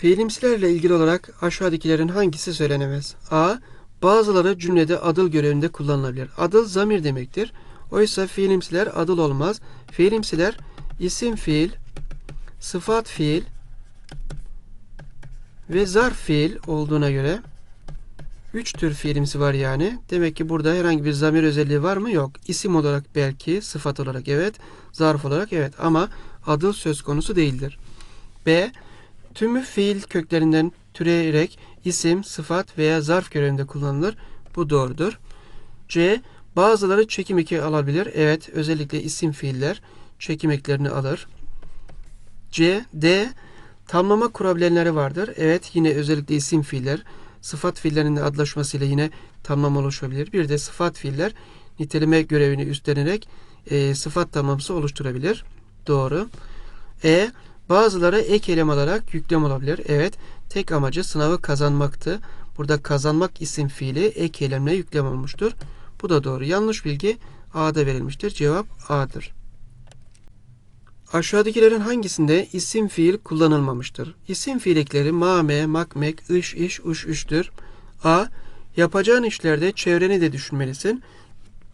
Fiilimsilerle ilgili olarak aşağıdakilerin hangisi söylenemez? A. Bazıları cümlede adıl görevinde kullanılabilir. Adıl zamir demektir. Oysa fiilimsiler adıl olmaz. Fiilimsiler isim fiil, sıfat fiil ve zarf fiil olduğuna göre üç tür fiilimsi var yani. Demek ki burada herhangi bir zamir özelliği var mı? Yok. İsim olarak belki, sıfat olarak evet, zarf olarak evet ama adıl söz konusu değildir. B. Tümü fiil köklerinden türeyerek isim, sıfat veya zarf görevinde kullanılır. Bu doğrudur. C. Bazıları çekim eki alabilir. Evet, özellikle isim fiiller çekim eklerini alır. C. D. Tamlama kurabilenleri vardır. Evet, yine özellikle isim fiiller sıfat fiillerinin adlaşmasıyla yine tamlama oluşabilir. Bir de sıfat fiiller niteleme görevini üstlenerek e, sıfat tamamsı oluşturabilir. Doğru. E. Bazıları ek elem alarak yüklem olabilir. Evet, tek amacı sınavı kazanmaktı. Burada kazanmak isim fiili ek eylemle yüklem olmuştur. Bu da doğru. Yanlış bilgi A'da verilmiştir. Cevap A'dır. Aşağıdakilerin hangisinde isim fiil kullanılmamıştır? İsim fiil ekleri mame, makmek, ış, iş, uş, üştür. A. Yapacağın işlerde çevreni de düşünmelisin.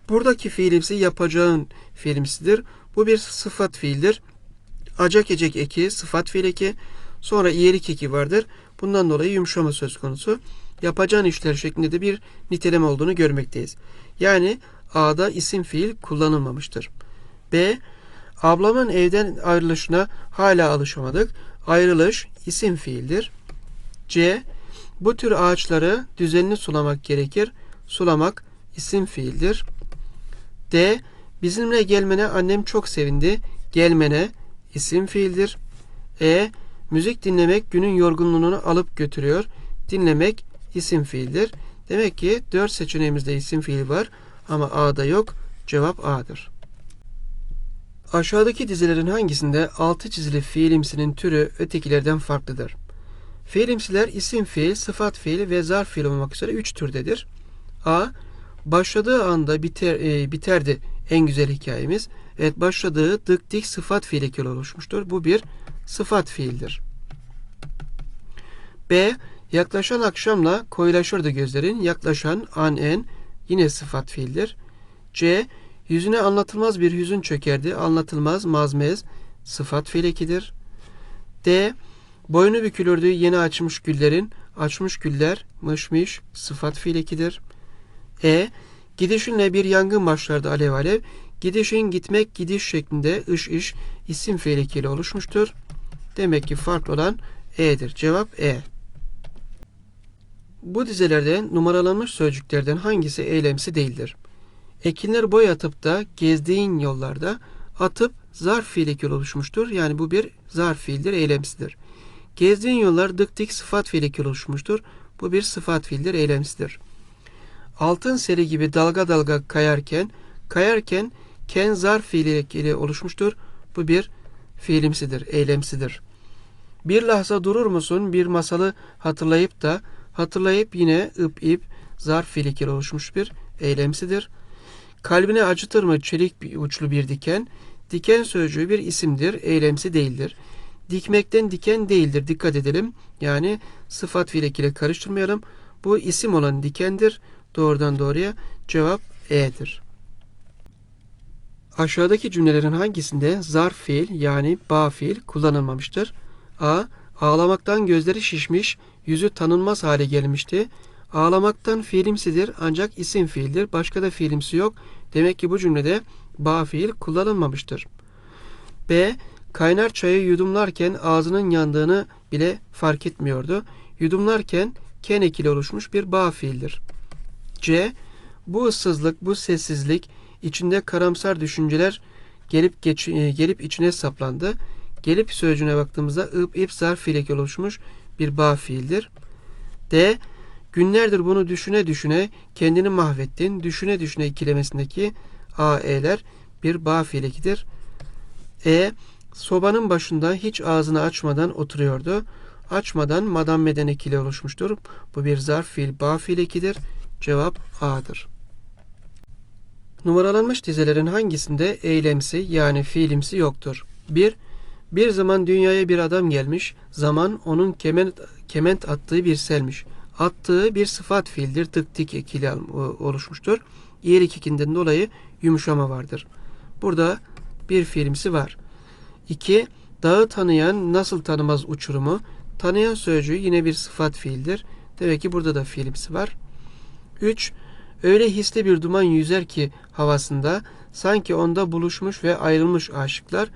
Buradaki fiilimsi yapacağın fiilimsidir. Bu bir sıfat fiildir. Acak ecek eki, sıfat fiil eki. Sonra iyelik eki vardır. Bundan dolayı yumuşama söz konusu. Yapacağın işler şeklinde de bir niteleme olduğunu görmekteyiz. Yani A'da isim fiil kullanılmamıştır. B. Ablamın evden ayrılışına hala alışamadık. Ayrılış isim fiildir. C. Bu tür ağaçları düzenli sulamak gerekir. Sulamak isim fiildir. D. Bizimle gelmene annem çok sevindi. Gelmene isim fiildir. E. Müzik dinlemek günün yorgunluğunu alıp götürüyor. Dinlemek isim fiildir. Demek ki dört seçeneğimizde isim fiil var ama A'da yok. Cevap A'dır. Aşağıdaki dizilerin hangisinde altı çizili fiilimsinin türü ötekilerden farklıdır? Fiilimsiler isim fiil, sıfat fiil ve zarf fiil olmak üzere üç türdedir. A. Başladığı anda biter, e, biterdi en güzel hikayemiz. Evet başladığı dık dik sıfat fiil ekili oluşmuştur. Bu bir sıfat fiildir. B. Yaklaşan akşamla koyulaşırdı gözlerin. Yaklaşan an en yine sıfat fiildir. C. Yüzüne anlatılmaz bir hüzün çökerdi. Anlatılmaz mazmez sıfat fiil ekidir. D. Boynu bükülürdü yeni açmış güllerin. Açmış güller mışmış sıfat fiil ekidir. E. Gidişinle bir yangın başlardı alev alev. Gidişin gitmek gidiş şeklinde ış iş isim fiil ekiyle oluşmuştur. Demek ki farklı olan E'dir. Cevap E. Bu dizelerde numaralanmış sözcüklerden hangisi eylemsi değildir? Ekinler boy atıp da gezdiğin yollarda atıp zarf fiil ekili oluşmuştur. Yani bu bir zarf fiildir, eylemsidir. Gezdiğin yollar dık dik sıfat fiil ekili oluşmuştur. Bu bir sıfat fiildir, eylemsidir. Altın seri gibi dalga dalga kayarken, kayarken ken zarf fiil ekili oluşmuştur. Bu bir fiilimsidir, eylemsidir. Bir lahza durur musun? Bir masalı hatırlayıp da hatırlayıp yine ıp ip zarf fiil ekili oluşmuş bir eylemsidir. Kalbine acıtır mı çelik bir uçlu bir diken? Diken sözcüğü bir isimdir, eylemsi değildir. Dikmekten diken değildir. Dikkat edelim. Yani sıfat fiil ile karıştırmayalım. Bu isim olan dikendir. Doğrudan doğruya cevap E'dir. Aşağıdaki cümlelerin hangisinde zarf fiil yani ba fiil kullanılmamıştır? A. Ağlamaktan gözleri şişmiş, yüzü tanınmaz hale gelmişti. Ağlamaktan fiilimsidir ancak isim fiildir. Başka da fiilimsi yok. Demek ki bu cümlede ba fiil kullanılmamıştır. B. Kaynar çayı yudumlarken ağzının yandığını bile fark etmiyordu. Yudumlarken ken ekili oluşmuş bir ba fiildir. C. Bu ıssızlık, bu sessizlik, içinde karamsar düşünceler gelip geç, e, gelip içine saplandı. Gelip sözcüğüne baktığımızda ıp ip zarf fiil ekili oluşmuş bir ba fiildir. D. Günlerdir bunu düşüne düşüne kendini mahvettin. Düşüne düşüne ikilemesindeki a, e'ler bir ba fiilikidir. E. Sobanın başında hiç ağzını açmadan oturuyordu. Açmadan madam meden ekili oluşmuştur. Bu bir zarf fiil ba fiilikidir. Cevap A'dır. Numaralanmış dizelerin hangisinde eylemsi yani fiilimsi yoktur? 1. Bir zaman dünyaya bir adam gelmiş. Zaman onun kement, kement attığı bir selmiş. Attığı bir sıfat fiildir. Tık tik ekili oluşmuştur. İyilik ikinden dolayı yumuşama vardır. Burada bir fiilimsi var. 2. Dağı tanıyan nasıl tanımaz uçurumu? Tanıyan sözcüğü yine bir sıfat fiildir. Demek ki burada da fiilimsi var. 3. Öyle hisli bir duman yüzer ki havasında sanki onda buluşmuş ve ayrılmış aşıklar.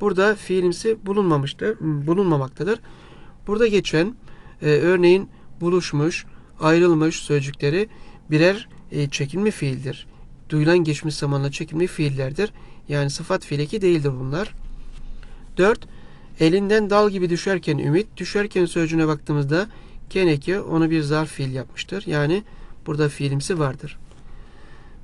Burada fiilimsi bulunmamıştır, bulunmamaktadır. Burada geçen e, örneğin buluşmuş, ayrılmış sözcükleri birer e, çekilme fiildir. Duyulan geçmiş zamanla çekilme fiillerdir. Yani sıfat fiileki değildir bunlar. 4. Elinden dal gibi düşerken ümit, düşerken sözcüğüne baktığımızda keneki onu bir zarf fiil yapmıştır. Yani burada fiilimsi vardır.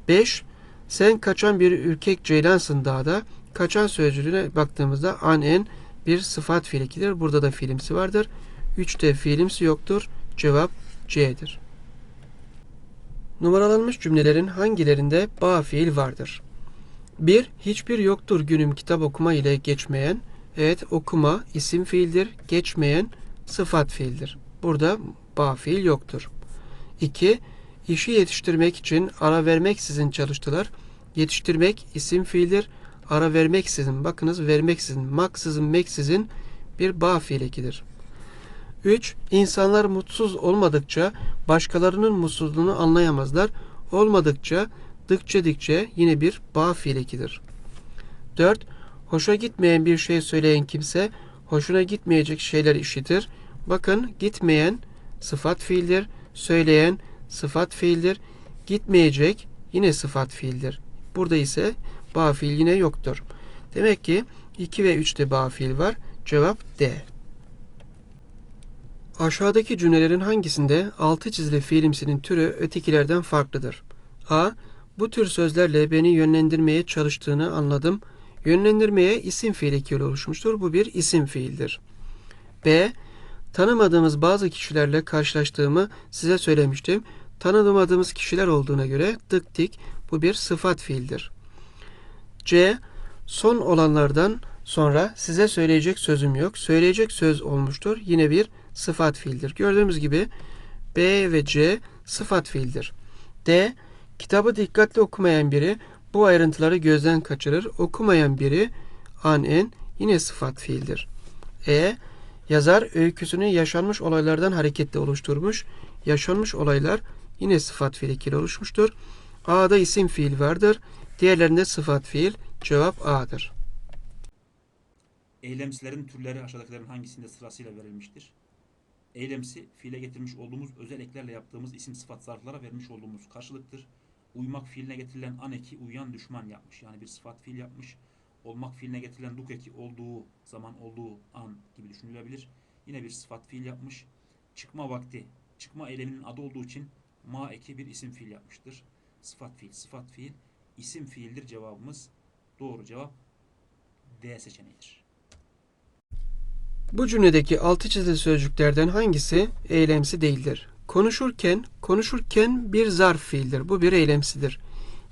5. Sen kaçan bir ürkek ceylansın dağda. Kaçan sözcüğüne baktığımızda an en bir sıfat fiilikidir. Burada da fiilimsi vardır. 3'te fiilimsi yoktur. Cevap C'dir. Numaralanmış cümlelerin hangilerinde ba fiil vardır? 1. Hiçbir yoktur günüm kitap okuma ile geçmeyen. Evet okuma isim fiildir. Geçmeyen sıfat fiildir. Burada ba fiil yoktur. 2. İşi yetiştirmek için ara vermeksizin çalıştılar. Yetiştirmek isim fiildir. Ara vermeksizin bakınız vermeksizin maksızın meksizin bir ba fiil ekidir. 3. İnsanlar mutsuz olmadıkça başkalarının mutsuzluğunu anlayamazlar. Olmadıkça dıkça dikçe yine bir ba fiil ekidir. 4. Hoşa gitmeyen bir şey söyleyen kimse hoşuna gitmeyecek şeyler işitir. Bakın gitmeyen sıfat fiildir. Söyleyen sıfat fiildir. Gitmeyecek yine sıfat fiildir. Burada ise ba fiil yine yoktur. Demek ki 2 ve 3'te ba fiil var. Cevap D. Aşağıdaki cümlelerin hangisinde altı çizili fiilimsinin türü ötekilerden farklıdır? A. Bu tür sözlerle beni yönlendirmeye çalıştığını anladım. Yönlendirmeye isim fiil ekiyle oluşmuştur. Bu bir isim fiildir. B. Tanımadığımız bazı kişilerle karşılaştığımı size söylemiştim. Tanımadığımız kişiler olduğuna göre dık dik bu bir sıfat fiildir. C. Son olanlardan sonra size söyleyecek sözüm yok. Söyleyecek söz olmuştur. Yine bir sıfat fiildir. Gördüğümüz gibi B ve C sıfat fiildir. D. Kitabı dikkatli okumayan biri bu ayrıntıları gözden kaçırır. Okumayan biri an en yine sıfat fiildir. E. Yazar öyküsünü yaşanmış olaylardan hareketle oluşturmuş. Yaşanmış olaylar yine sıfat fiil ile oluşmuştur. A'da isim fiil vardır. Diğerlerinde sıfat fiil. Cevap A'dır. Eylemsilerin türleri aşağıdakilerin hangisinde sırasıyla verilmiştir? Eylemsi, fiile getirmiş olduğumuz özel eklerle yaptığımız isim sıfat zarflara vermiş olduğumuz karşılıktır. Uymak fiiline getirilen an eki uyan düşman yapmış. Yani bir sıfat fiil yapmış. Olmak fiiline getirilen duk eki olduğu zaman olduğu an gibi düşünülebilir. Yine bir sıfat fiil yapmış. Çıkma vakti, çıkma eyleminin adı olduğu için ma eki bir isim fiil yapmıştır. Sıfat fiil, sıfat fiil, isim fiildir cevabımız. Doğru cevap D seçeneğidir. Bu cümledeki altı çizili sözcüklerden hangisi eylemsi değildir? Konuşurken, konuşurken bir zarf fiildir. Bu bir eylemsidir.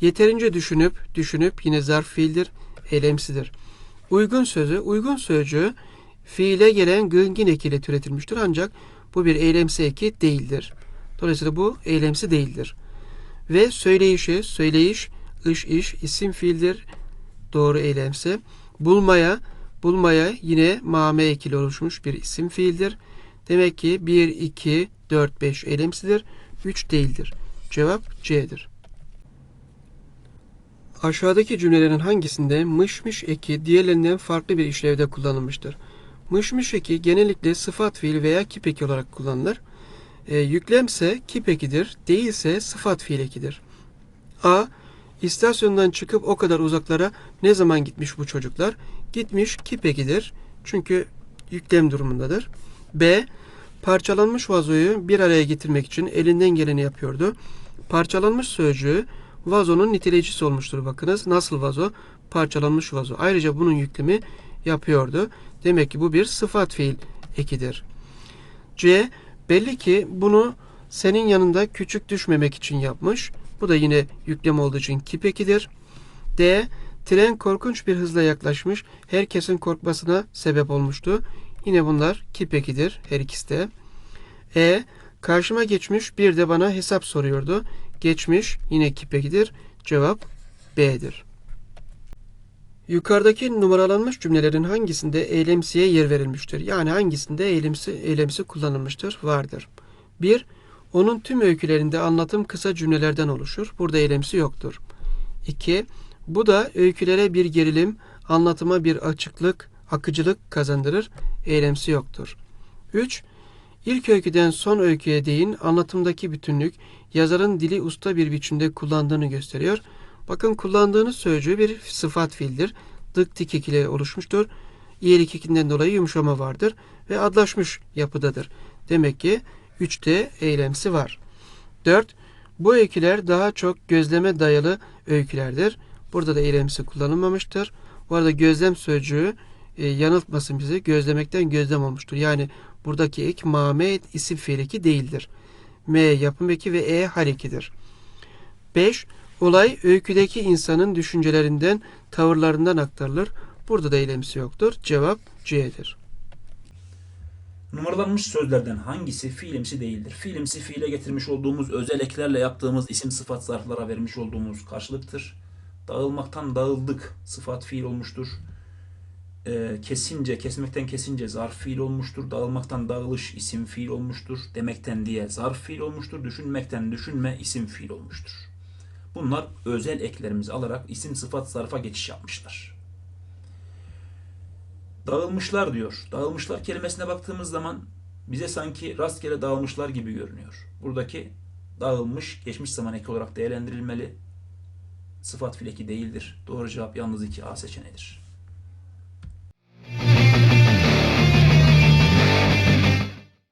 Yeterince düşünüp, düşünüp yine zarf fiildir, eylemsidir. Uygun sözü, uygun sözcüğü fiile gelen gıngin ekiyle türetilmiştir ancak bu bir eylemsi eki değildir. Dolayısıyla bu eylemsi değildir. Ve söyleyişi, söyleyiş, iş iş isim fiildir. Doğru eylemsi. Bulmaya, bulmaya yine mame ekili oluşmuş bir isim fiildir. Demek ki 1, 2, 4, 5 eylemsidir. 3 değildir. Cevap C'dir. Aşağıdaki cümlelerin hangisinde mışmış eki diğerlerinden farklı bir işlevde kullanılmıştır? Mışmış eki genellikle sıfat fiil veya kip eki olarak kullanılır. E, yüklemse kip ekidir, değilse sıfat fiil ekidir. A. İstasyondan çıkıp o kadar uzaklara ne zaman gitmiş bu çocuklar? Gitmiş kip ekidir. Çünkü yüklem durumundadır. B. Parçalanmış vazoyu bir araya getirmek için elinden geleni yapıyordu. Parçalanmış sözcüğü vazonun niteleyicisi olmuştur. Bakınız nasıl vazo? Parçalanmış vazo. Ayrıca bunun yüklemi yapıyordu. Demek ki bu bir sıfat fiil ekidir. C. Belli ki bunu senin yanında küçük düşmemek için yapmış. Bu da yine yüklem olduğu için kip ekidir. D. Tren korkunç bir hızla yaklaşmış. Herkesin korkmasına sebep olmuştu. Yine bunlar kipekidir her ikisi de. E. Karşıma geçmiş bir de bana hesap soruyordu. Geçmiş yine kipekidir. Cevap B'dir. Yukarıdaki numaralanmış cümlelerin hangisinde eylemsiye yer verilmiştir? Yani hangisinde eylemsi, eylemsi kullanılmıştır? Vardır. 1. Onun tüm öykülerinde anlatım kısa cümlelerden oluşur. Burada eylemsi yoktur. 2. Bu da öykülere bir gerilim, anlatıma bir açıklık, akıcılık kazandırır. Eylemsi yoktur. 3. İlk öyküden son öyküye değin anlatımdaki bütünlük yazarın dili usta bir biçimde kullandığını gösteriyor. Bakın kullandığınız sözcüğü bir sıfat fiildir. Dık dik ile oluşmuştur. İyelik ekinden dolayı yumuşama vardır ve adlaşmış yapıdadır. Demek ki 3'te eylemsi var. 4. Bu öyküler daha çok gözleme dayalı öykülerdir. Burada da eylemsi kullanılmamıştır. Bu arada gözlem sözcüğü e, yanıltmasın bizi. Gözlemekten gözlem olmuştur. Yani buradaki ek mame isim fiil değildir. M yapım eki ve E hal ekidir. 5. Olay öyküdeki insanın düşüncelerinden, tavırlarından aktarılır. Burada da eylemsi yoktur. Cevap C'dir. Numaralanmış sözlerden hangisi fiilimsi değildir? Fiilimsi fiile getirmiş olduğumuz özel eklerle yaptığımız isim sıfat zarflara vermiş olduğumuz karşılıktır. Dağılmaktan dağıldık sıfat fiil olmuştur. Ee, kesince, kesmekten kesince zarf fiil olmuştur. Dağılmaktan dağılış isim fiil olmuştur. Demekten diye zarf fiil olmuştur. Düşünmekten düşünme isim fiil olmuştur. Bunlar özel eklerimizi alarak isim sıfat zarfa geçiş yapmışlar. Dağılmışlar diyor. Dağılmışlar kelimesine baktığımız zaman bize sanki rastgele dağılmışlar gibi görünüyor. Buradaki dağılmış geçmiş zaman eki olarak değerlendirilmeli. Sıfat fiil eki değildir. Doğru cevap yalnız 2A seçeneğidir.